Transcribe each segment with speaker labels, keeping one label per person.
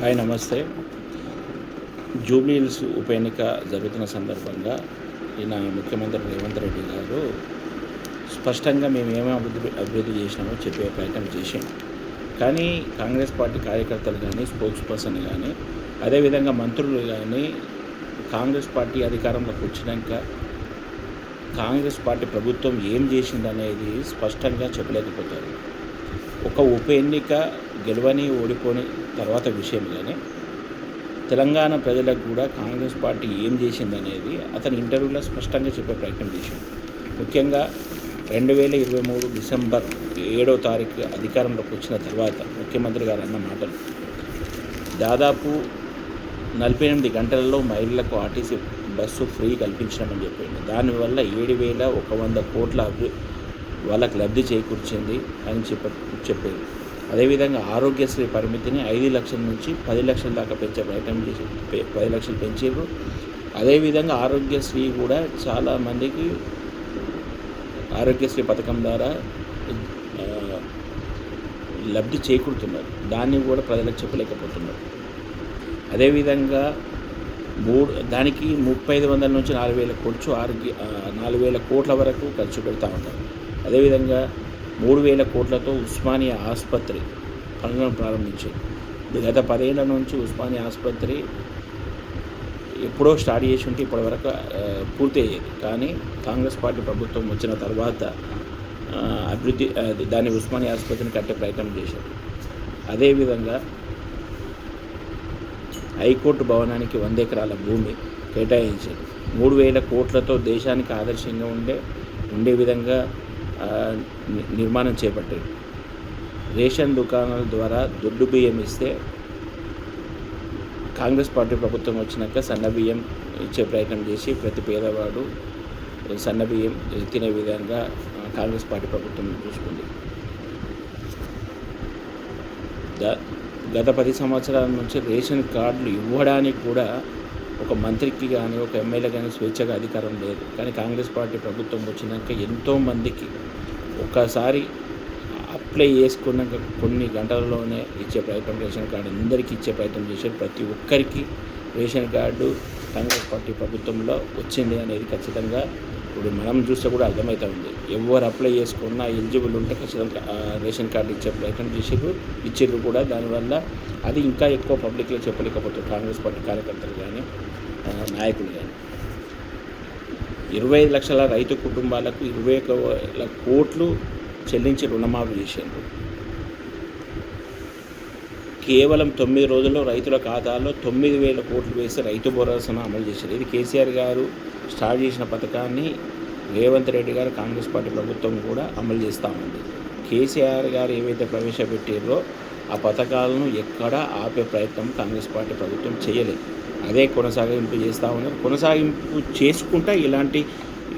Speaker 1: Hi నమస్తే. జూబ్లీహిల్స్ ఉప ఎన్నిక జరుగుతున్న సందర్భంగా ఈయన ముఖ్యమంత్రి రేవంత్ రెడ్డి గారు స్పష్టంగా మేము ఏమేమి అభివృద్ధి అభివృద్ధి చేసినామో చెప్పే ప్రయత్నం చేసాం కానీ కాంగ్రెస్ పార్టీ కార్యకర్తలు కానీ స్పోక్స్ పర్సన్ కానీ అదేవిధంగా మంత్రులు కానీ కాంగ్రెస్ పార్టీ అధికారంలోకి వచ్చినాక కాంగ్రెస్ పార్టీ ప్రభుత్వం ఏం చేసిందనేది స్పష్టంగా చెప్పలేకపోతారు. ఒక ఉప ఎన్నిక గెలవని ఓడిపోని తర్వాత విషయంలోనే తెలంగాణ ప్రజలకు కూడా కాంగ్రెస్ పార్టీ ఏం చేసిందనేది అతని ఇంటర్వ్యూలో స్పష్టంగా చెప్పే ప్రయత్నం చేశాడు ముఖ్యంగా రెండు వేల ఇరవై మూడు డిసెంబర్ ఏడో తారీఖు అధికారంలోకి వచ్చిన తర్వాత ముఖ్యమంత్రి గారు అన్న మాటలు. దాదాపు నలభై ఎనిమిది గంటలలో మహిళలకు ఆర్టీసీ బస్సు ఫ్రీ కల్పించడమని చెప్పింది దానివల్ల ఏడు వేల ఒక వంద కోట్ల అభి వాళ్ళకి లబ్ధి చేకూర్చింది అని చెప్ప చెప్పేది. అదేవిధంగా ఆరోగ్యశ్రీ పరిమితిని ఐదు లక్షల నుంచి పది లక్షల దాకా పెంచే ప్రయత్నం చేసి పది లక్షలు పెంచారు. అదేవిధంగా ఆరోగ్యశ్రీ కూడా చాలా మందికి ఆరోగ్యశ్రీ పథకం ద్వారా లబ్ధి చేకూరుతున్నారు. దాన్ని కూడా ప్రజలకు చెప్పలేకపోతున్నారు. అదేవిధంగా మూడు దానికి ముప్పై ఐదు వందల నుంచి నాలుగు వేల ఖర్చు ఆరోగ్య నాలుగు వేల కోట్ల వరకు ఖర్చు పెడతా ఉన్నారు. అదేవిధంగా మూడు వేల కోట్లతో ఉస్మానియా ఆసుపత్రి పనులను ప్రారంభించింది. గత పదేళ్ళ నుంచి ఉస్మానియా ఆసుపత్రి ఎప్పుడో స్టార్ట్ చేసి ఉంటే ఇప్పటివరకు పూర్తి అయ్యేది. కానీ కాంగ్రెస్ పార్టీ ప్రభుత్వం వచ్చిన తర్వాత అభివృద్ధి అది దాన్ని ఉస్మానియా ఆసుపత్రిని కట్టే ప్రయత్నం చేశారు. అదేవిధంగా హైకోర్టు భవనానికి వంద ఎకరాల భూమి కేటాయించారు. మూడు వేల కోట్లతో దేశానికి ఆదర్శంగా ఉండే ఉండే విధంగా నిర్మాణం చేపట్టారు రేషన్ దుకాణాల ద్వారా దొడ్డు బియ్యం ఇస్తే కాంగ్రెస్ పార్టీ ప్రభుత్వం వచ్చినాక సన్న బియ్యం ఇచ్చే ప్రయత్నం చేసి ప్రతి పేదవాడు సన్న బియ్యం తినే విధంగా కాంగ్రెస్ పార్టీ ప్రభుత్వం చూసుకుంది. గత పది సంవత్సరాల నుంచి రేషన్ కార్డులు ఇవ్వడానికి కూడా ఒక మంత్రికి కానీ ఒక ఎమ్మెల్యే కానీ స్వేచ్ఛగా అధికారం లేదు. కానీ కాంగ్రెస్ పార్టీ ప్రభుత్వం వచ్చినాక ఎంతోమందికి ఒకసారి అప్లై చేసుకున్నాక కొన్ని గంటలలోనే ఇచ్చే ప్రయత్నం రేషన్ కార్డు అందరికీ ఇచ్చే ప్రయత్నం చేశారు. ప్రతి ఒక్కరికి రేషన్ కార్డు కాంగ్రెస్ పార్టీ ప్రభుత్వంలో వచ్చింది అనేది ఖచ్చితంగా ఇప్పుడు మనం చూస్తే కూడా అర్థమవుతా ఉంది. ఎవరు అప్లై చేసుకున్నా ఎలిజిబుల్ ఉంటే ఖచ్చితంగా రేషన్ కార్డు ఇచ్చే ప్రయత్నం చేసారు ఇచ్చారు కూడా. దానివల్ల అది ఇంకా ఎక్కువ పబ్లిక్లో చెప్పలేకపోతారు కాంగ్రెస్ పార్టీ కార్యకర్తలు కానీ నాయకులు కానీ ఇరవై ఐదు లక్షల రైతు కుటుంబాలకు ఇరవై ఒక కోట్లు చెల్లించి రుణమాఫీ చేశారు కేవలం తొమ్మిది రోజుల్లో రైతుల ఖాతాల్లో తొమ్మిది వేల కోట్లు వేసి రైతు భరోసాను అమలు చేశారు. ఇది కేసీఆర్ గారు స్టార్ట్ చేసిన పథకాన్ని రేవంత్ రెడ్డి గారు కాంగ్రెస్ పార్టీ ప్రభుత్వం కూడా అమలు చేస్తూ ఉంది. కేసీఆర్ గారు ఏవైతే ప్రవేశపెట్టారో ఆ పథకాలను ఎక్కడా ఆపే ప్రయత్నం కాంగ్రెస్ పార్టీ ప్రభుత్వం చేయలేదు. అదే కొనసాగింపు చేస్తూ ఉన్నారు. కొనసాగింపు చేసుకుంటా ఇలాంటి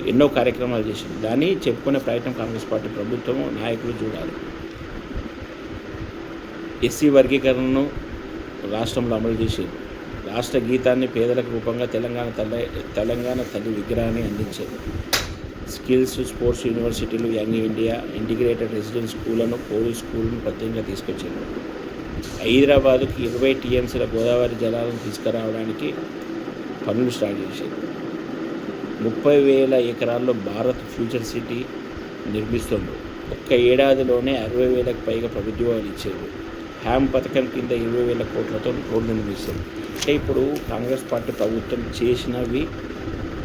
Speaker 1: ఎన్నో కార్యక్రమాలు చేసింది. దాన్ని చెప్పుకునే ప్రయత్నం కాంగ్రెస్ పార్టీ ప్రభుత్వం నాయకులు చూడాలి. ఎస్సీ వర్గీకరణను రాష్ట్రంలో అమలు చేసేది. రాష్ట్ర గీతాన్ని పేదలకు రూపంగా తెలంగాణ తల్లి తెలంగాణ తల్లి విగ్రహాన్ని అందించారు స్కిల్స్ స్పోర్ట్స్ యూనివర్సిటీలు యంగ్ ఇండియా ఇంటిగ్రేటెడ్ రెసిడెన్స్ స్కూళ్ళను పోలీస్ స్కూల్ను ప్రత్యేకంగా తీసుకొచ్చారు హైదరాబాదుకి ఇరవై టీఎంసీల గోదావరి జలాలను తీసుకురావడానికి పనులు స్టార్ట్ చేశారు ముప్పై వేల ఎకరాల్లో భారత్ ఫ్యూచర్ సిటీ నిర్మిస్తుంది. ఒక్క ఏడాదిలోనే అరవై వేలకు పైగా ప్రభుత్వాలు ఇచ్చారు హ్యామ్ పథకం కింద ఇరవై వేల కోట్లతో రోడ్లు నిర్మిస్తారు. అంటే ఇప్పుడు కాంగ్రెస్ పార్టీ ప్రభుత్వం చేసినవి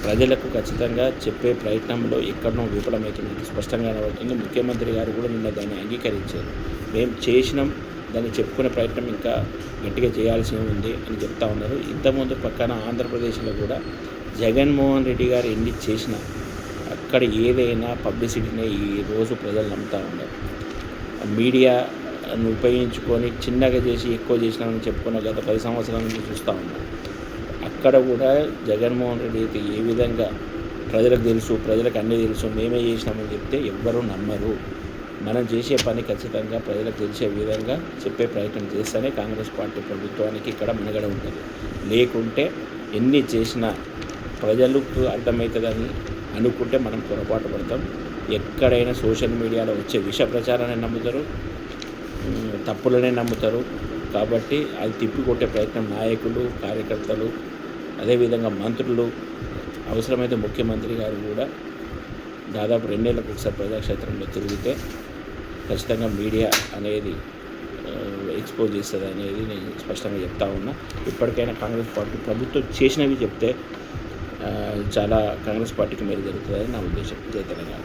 Speaker 1: ప్రజలకు ఖచ్చితంగా చెప్పే ప్రయత్నంలో ఎక్కడనో విఫలమవుతుంది. స్పష్టంగా కనబడుతుంది. ముఖ్యమంత్రి గారు కూడా నిన్న దాన్ని అంగీకరించారు. మేము చేసినాం దాన్ని చెప్పుకునే ప్రయత్నం ఇంకా గట్టిగా చేయాల్సి ఉంది అని చెప్తా ఉన్నారు. ఇంతకుముందు పక్కన ఆంధ్రప్రదేశ్లో కూడా జగన్మోహన్ రెడ్డి గారు ఎన్ని చేసినా అక్కడ ఏదైనా పబ్లిసిటీనే ఈ రోజు ప్రజలు నమ్ముతూ ఉన్నారు. మీడియా ఉపయోగించుకొని చిన్నగా చేసి ఎక్కువ చేసినామని చెప్పుకున్న గత పది సంవత్సరాల నుంచి చూస్తూ ఉన్నాం. అక్కడ కూడా జగన్మోహన్ రెడ్డి అయితే ఏ విధంగా ప్రజలకు తెలుసు ప్రజలకు అన్నీ తెలుసు మేమే చేసినామని చెప్తే ఎవ్వరూ నమ్మరు. మనం చేసే పని ఖచ్చితంగా ప్రజలకు తెలిసే విధంగా చెప్పే ప్రయత్నం చేస్తేనే కాంగ్రెస్ పార్టీ ప్రభుత్వానికి ఇక్కడ మనుగడ ఉంటుంది. లేకుంటే ఎన్ని చేసినా ప్రజలకు అర్థమవుతుందని అనుకుంటే మనం పొరపాటు పడతాం. ఎక్కడైనా సోషల్ మీడియాలో వచ్చే విష ప్రచారాన్ని నమ్ముతారు. తప్పులనే నమ్ముతారు. కాబట్టి అది తిప్పికొట్టే ప్రయత్నం నాయకులు కార్యకర్తలు అదేవిధంగా మంత్రులు అవసరమైతే ముఖ్యమంత్రి గారు కూడా దాదాపు రెండేళ్ళకు ఒకసారి ప్రజాక్షేత్రంలో తిరిగితే ఖచ్చితంగా మీడియా అనేది ఎక్స్పోజ్ చేస్తుంది అనేది నేను స్పష్టంగా చెప్తా ఉన్నా. ఇప్పటికైనా కాంగ్రెస్ పార్టీ ప్రభుత్వం చేసినవి చెప్తే చాలా కాంగ్రెస్ పార్టీకి మేలు జరుగుతుందని నా ఉద్దేశం. జై తెలంగాణ.